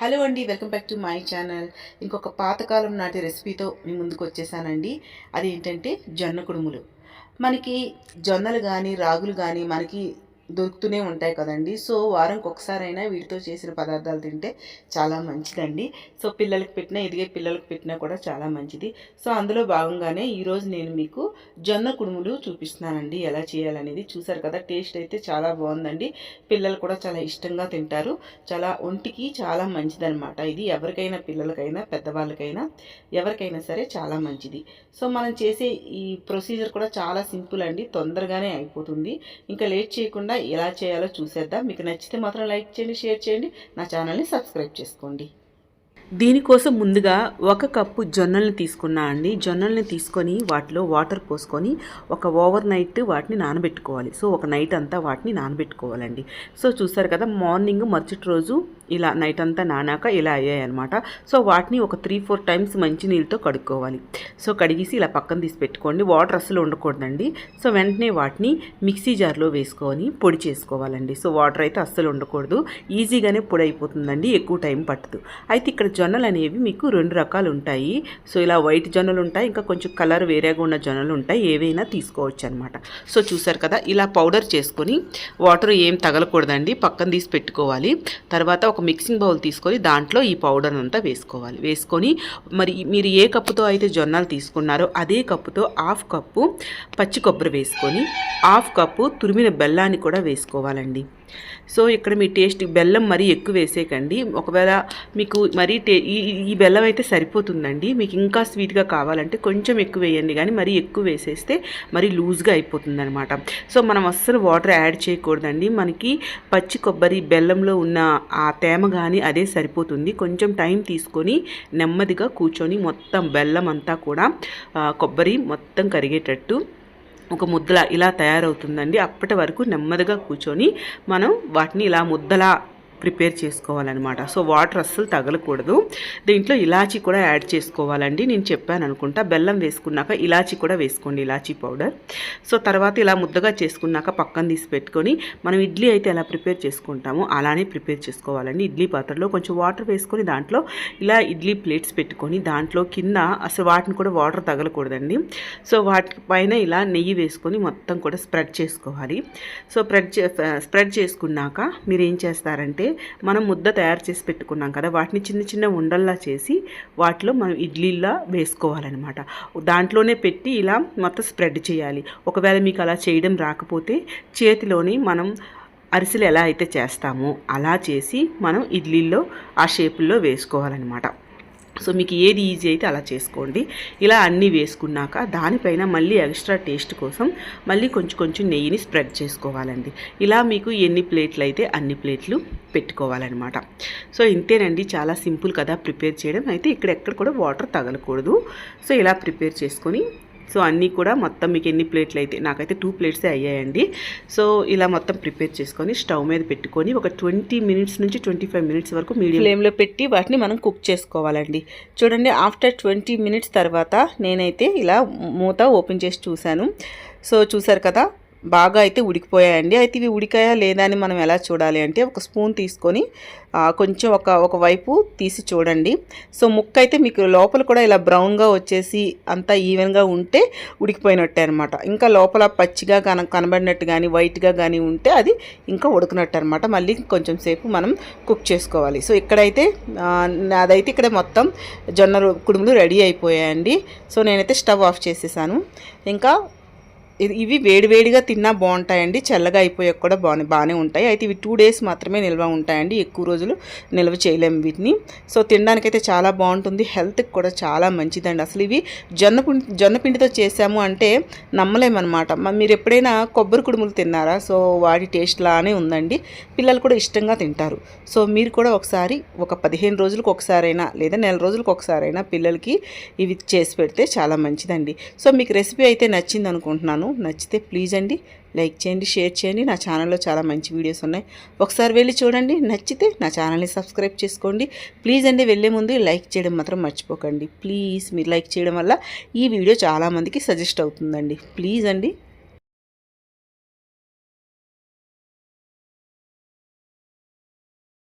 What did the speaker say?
Hello అండి welcome back to my channel. ఇంకొక పాతకాలం నాటి రెసిపీతో మీ ముందుకు వచ్చేసానండి. అది ఏంటంటే జొన్న కుడుములు. మనకి జొన్నలు కానీ రాగులు కానీ మనకి దొరుకుతూనే ఉంటాయి కదండి. సో వారంకి ఒకసారైనా వీటితో చేసిన పదార్థాలు తింటే చాలా మంచిదండి. సో పిల్లలకు పెట్టినా ఎదిగే పిల్లలకు పెట్టినా కూడా చాలా మంచిది. సో అందులో భాగంగానే ఈరోజు నేను మీకు జొన్న కుడుములు చూపిస్తున్నానండి. ఎలా చేయాలనేది చూసారు కదా టేస్ట్ అయితే చాలా బాగుందండి. పిల్లలు కూడా చాలా ఇష్టంగా తింటారు. చాలా ఒంటికి చాలా మంచిదనమాట ఇది ఎవరికైనా పిల్లలకైనా పెద్దవాళ్ళకైనా ఎవరికైనా సరే చాలా మంచిది. సో మనం చేసే ఈ ప్రొసీజర్ కూడా చాలా సింపుల్ అండి. తొందరగానే అయిపోతుంది. ఇంకా లేట్ చేయకుండా ఎలా చేయాలో చూసేద్దాం. మీకు నచ్చితే మాత్రం లైక్ చేయండి షేర్ చేయండి. నా ఛానల్ని సబ్స్క్రైబ్ చేసుకోండి. దీనికోసం ముందుగా ఒక కప్పు జొన్నల్ని తీసుకున్నా అండి. జొన్నల్ని తీసుకొని వాటిలో వాటర్ పోసుకొని ఒక ఓవర్ నైట్ వాటిని నానబెట్టుకోవాలి. సో ఒక నైట్ అంతా వాటిని నానబెట్టుకోవాలండి. సో చూస్తారు కదా మార్నింగ్ మరుసటి రోజు ఇలా నైట్ అంతా నానాక ఇలా అయ్యాయి అనమాట సో వాటిని ఒక త్రీ ఫోర్ టైమ్స్ మంచి నీళ్ళతో కడుక్కోవాలి. సో కడిగేసి ఇలా పక్కన తీసి పెట్టుకోండి. వాటర్ అసలు ఉండకూడదండి. సో వెంటనే వాటిని మిక్సీ జార్లో వేసుకొని పొడి చేసుకోవాలండి. సో వాటర్ అయితే అస్సలు ఉండకూడదు. ఈజీగానే పొడి అయిపోతుందండి. ఎక్కువ టైం పట్టదు. అయితే ఇక్కడ జొన్నలు అనేవి మీకు రెండు రకాలు ఉంటాయి సో ఇలా వైట్ జొన్నలు ఉంటాయి ఇంకా కొంచెం కలర్ వేరేగా ఉన్న జొన్నలు ఉంటాయి ఏవైనా తీసుకోవచ్చు అనమాట సో చూసారు కదా ఇలా పౌడర్ చేసుకొని వాటర్ ఏం తగలకూడదండి. పక్కన తీసి పెట్టుకోవాలి. తర్వాత ఒక మిక్సింగ్ బౌల్ తీసుకొని దాంట్లో ఈ పౌడర్ అంతా వేసుకోవాలి. వేసుకొని మరి మీరు ఏ కప్పుతో అయితే జొన్నలు తీసుకున్నారో అదే కప్పుతో హాఫ్ కప్పు పచ్చి కొబ్బరి వేసుకొని హాఫ్ కప్పు తురిమిన బెల్లాన్ని కూడా వేసుకోవాలండి. సో ఇక్కడ మీ టేస్ట్ బెల్లం మరీ ఎక్కువ వేసేయకండి. ఒకవేళ మీకు మరీ టే ఈ ఈ బెల్లం అయితే సరిపోతుందండి. మీకు ఇంకా స్వీట్గా కావాలంటే కొంచెం ఎక్కువ వేయండి. కానీ మరీ ఎక్కువ వేసేస్తే మరీ లూజ్గా అయిపోతుంది అనమాట సో మనం అస్సలు వాటర్ యాడ్ చేయకూడదండి. మనకి పచ్చి కొబ్బరి బెల్లంలో ఉన్న ఆ తేమ కానీ అదే సరిపోతుంది. కొంచెం టైం తీసుకొని నెమ్మదిగా కూర్చొని మొత్తం బెల్లం అంతా కూడా కొబ్బరి మొత్తం కరిగేటట్టు ఒక ముద్దలా ఇలా తయారవుతుందండి. అప్పటి వరకు నెమ్మదిగా కూర్చొని మనం వాటిని ఇలా ముద్దలా ప్రిపేర్ చేసుకోవాలన్నమాట. సో వాటర్ అస్సలు తగలకూడదు. దీంట్లో ఇలాచీ కూడా యాడ్ చేసుకోవాలండి. నేను చెప్పాను అనుకుంటా. బెల్లం వేసుకున్నాక ఇలాచీ కూడా వేసుకోండి ఇలాచీ పౌడర్. సో తర్వాత ఇలా ముద్దగా చేసుకున్నాక పక్కన తీసి పెట్టుకొని మనం ఇడ్లీ అయితే ఎలా ప్రిపేర్ చేసుకుంటామో అలానే ప్రిపేర్ చేసుకోవాలండి. ఇడ్లీ పాత్రలో కొంచెం వాటర్ వేసుకొని దాంట్లో ఇలా ఇడ్లీ ప్లేట్స్ పెట్టుకొని దాంట్లో కింద అసలు వాటిని కూడా వాటర్ తగలకూడదండి. సో వాటి పైన ఇలా నెయ్యి వేసుకొని మొత్తం కూడా స్ప్రెడ్ చేసుకోవాలి. సో స్ప్రెడ్ స్ప్రెడ్ చేసుకున్నాక మీరు ఏం చేస్తారంటే మనం ముద్ద తయారు చేసి పెట్టుకున్నాం కదా వాటిని చిన్న చిన్న ఉండల్లా చేసి వాటిలో మనం ఇడ్లీలా వేసుకోవాలన్నమాట. దాంట్లోనే పెట్టి ఇలా మొత్తం స్ప్రెడ్ చేయాలి. ఒకవేళ మీకు అలా చేయడం రాకపోతే చేతిలోని మనం అరిసెలు ఎలా అయితే చేస్తామో అలా చేసి మనం ఇడ్లీల్లో ఆ షేపుల్లో వేసుకోవాలన్నమాట. సో మీకు ఏది ఈజీ అయితే అలా చేసుకోండి. ఇలా అన్నీ వేసుకున్నాక దానిపైన మళ్ళీ ఎక్స్ట్రా టేస్ట్ కోసం మళ్ళీ కొంచెం కొంచెం నెయ్యిని స్ప్రెడ్ చేసుకోవాలండి. ఇలా మీకు ఎన్ని ప్లేట్లు అయితే అన్ని ప్లేట్లు పెట్టుకోవాలన్నమాట. సో ఇంతేనండి. చాలా సింపుల్ కదా ప్రిపేర్ చేయడం. అయితే ఇక్కడ ఎక్కడ కూడా వాటర్ తగలకూడదు. సో ఇలా ప్రిపేర్ చేసుకొని సో అన్నీ కూడా మొత్తం మీకు ఎన్ని ప్లేట్లు అయితే నాకైతే టూ ప్లేట్సే అయ్యాయండి. సో ఇలా మొత్తం ప్రిపేర్ చేసుకొని స్టవ్ మీద పెట్టుకొని ఒక ట్వంటీ మినిట్స్ నుంచి ట్వంటీ ఫైవ్ మినిట్స్ వరకు మీడియం ఫ్లేమ్లో పెట్టి వాటిని మనం కుక్ చేసుకోవాలండి. చూడండి ఆఫ్టర్ ట్వంటీ మినిట్స్ తర్వాత నేనైతే ఇలా మూత ఓపెన్ చేసి చూశాను. సో చూసారు కదా బాగా అయితే ఉడికిపోయాయండి. అయితే ఇవి ఉడికాయా లేదా అని మనం ఎలా చూడాలి అంటే ఒక స్పూన్ తీసుకొని కొంచెం ఒక ఒక వైపు తీసి చూడండి. సో ముక్క అయితే మీకు లోపల కూడా ఇలా బ్రౌన్గా వచ్చేసి అంతా ఈవెన్గా ఉంటే ఉడికిపోయినట్టే అనమాట ఇంకా లోపల పచ్చిగా కన కనబడినట్టు కానీ వైట్గా కానీ ఉంటే అది ఇంకా ఉడకనట్టు అనమాట మళ్ళీ కొంచెం సేపు మనం కుక్ చేసుకోవాలి. సో ఇక్కడైతే అదైతే ఇక్కడ మొత్తం జొన్న కుడుములు రెడీ అయిపోయాయండి. సో నేనైతే స్టవ్ ఆఫ్ చేసేసాను. ఇంకా ఇవి వేడివేడిగా తిన్నా బాగుంటాయండి. చల్లగా అయిపోయాక కూడా బాగా బాగానే ఉంటాయి. అయితే ఇవి టూ డేస్ మాత్రమే నిల్వ ఉంటాయండి. ఎక్కువ రోజులు నిల్వ చేయలేము వీటిని. సో తినడానికైతే చాలా బాగుంటుంది. హెల్త్కి కూడా చాలా మంచిదండి. అసలు ఇవి జొన్న జొన్న పిండితో చేసాము అంటే నమ్మలేమన్నమాట. మీరు ఎప్పుడైనా కొబ్బరి కుడుములు తిన్నారా? సో వాటి టేస్ట్ లానే ఉందండి. పిల్లలు కూడా ఇష్టంగా తింటారు. సో మీరు కూడా ఒకసారి ఒక పదిహేను రోజులకు ఒకసారైనా లేదా నెల రోజులకు ఒకసారైనా పిల్లలకి ఇవి చేసి పెడితే చాలా మంచిదండి. సో మీకు రెసిపీ అయితే నచ్చింది అనుకుంటున్నాను నచ్చితే ప్లీజ్ అండి లైక్ చేయండి షేర్ చేయండి. నా ఛానల్లో చాలా మంచి వీడియోస్ ఉన్నాయి. ఒకసారి వెళ్ళి చూడండి. నచ్చితే నా ఛానల్ని సబ్స్క్రైబ్ చేసుకోండి. ప్లీజ్ అండి వెళ్ళే ముందు లైక్ చేయడం మాత్రం మర్చిపోకండి. ప్లీజ్ మీరు లైక్ చేయడం వల్ల ఈ వీడియో చాలామందికి సజెస్ట్ అవుతుందండి. ప్లీజ్ అండి.